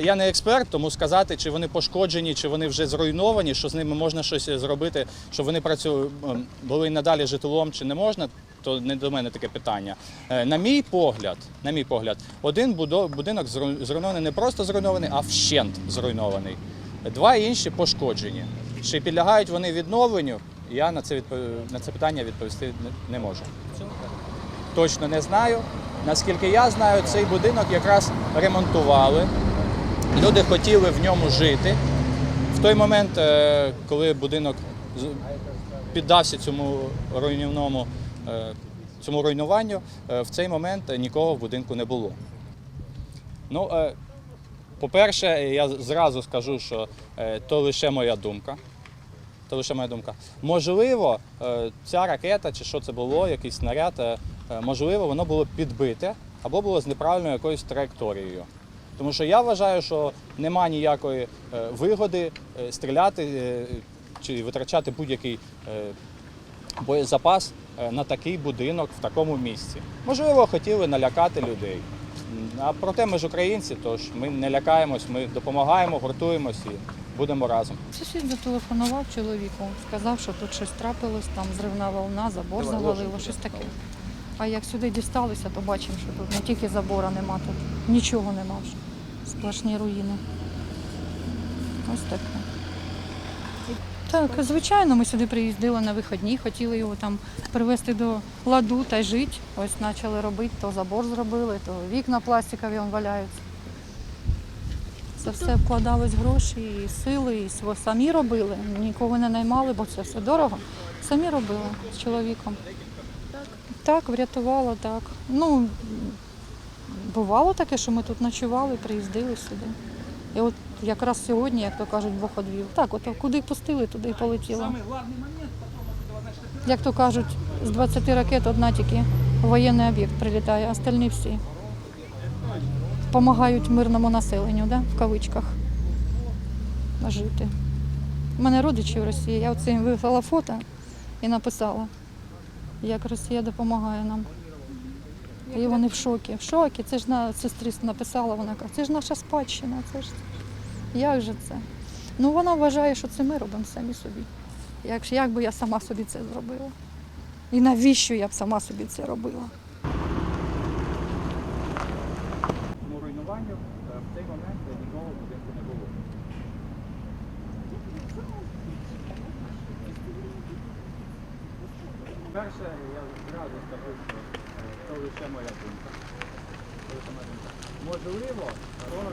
Я не експерт, тому сказати, чи вони пошкоджені, чи вони вже зруйновані, що з ними можна щось зробити, щоб вони працю... ем, були надалі житлом, чи не можна, то не до мене таке питання. Е, На мій погляд, на мій погляд, один будинок зру- зруйнований не просто зруйнований, а вщент зруйнований. Два інші пошкоджені. Чи підлягають вони відновленню? Я на це відпов- на це питання відповісти не можу. Точно не знаю. Наскільки я знаю, цей будинок якраз ремонтували. Люди хотіли в ньому жити. В той момент, е, коли будинок піддався цьому руйнівному е, цьому руйнуванню, е, в цей момент нікого в будинку не було. Ну, по-перше, я зразу скажу, що то лише моя думка. То лише моя думка. Можливо, ця ракета, чи що це було, якийсь снаряд, можливо, воно було підбите або було з неправильною якоюсь траєкторією. Тому що я вважаю, що нема ніякої е, вигоди е, стріляти е, чи витрачати будь-який боєзапас на такий будинок в такому місці. Можливо, хотіли налякати людей. А проте ми ж українці, тож ми не лякаємось, ми допомагаємо, гуртуємось і будемо разом. Сусід зателефонував чоловіку, сказав, що тут щось трапилось, там зривна волна, забор завалило, щось таке. А як сюди дісталися, то бачимо, що тут не тільки забора нема, тут нічого нема вже. Сплошні руїни. Ось таке. Так, звичайно, ми сюди приїздили на вихідні, хотіли його там привезти до ладу та жити. Ось почали робити, то забор зробили, то вікна пластикові валяються. Це все вкладались гроші, і сили, і самі робили. Нікого не наймали, бо це все дорого. Самі робили з чоловіком. Так, так врятувало, так. Ну, бувало таке, що ми тут ночували, приїздили сюди. І от якраз сьогодні, як то кажуть, Бог одвів. Так, от куди пустили, туди і полетіло. Як то кажуть, з 20 ракет одна тільки воєнний об'єкт прилітає, а остальні всі допомагають мирному населенню, да, в кавичках, жити. У мене родичі в Росії, я оце їм вислала фото і написала, як Росія допомагає нам. І вони в шокі. В шокі. Це ж на сестрі написала, вона каже, це ж наша спадщина, це ж як же це? Ну вона вважає, що це ми робимо самі собі. Як, як би я сама собі це зробила? І навіщо я б сама собі це робила? Тому руйнуванню е, в цей момент нікого будинку не було. Перше, я зразу скажу, що це лише моя думка. Це лише моя думка. Можливо, ворог.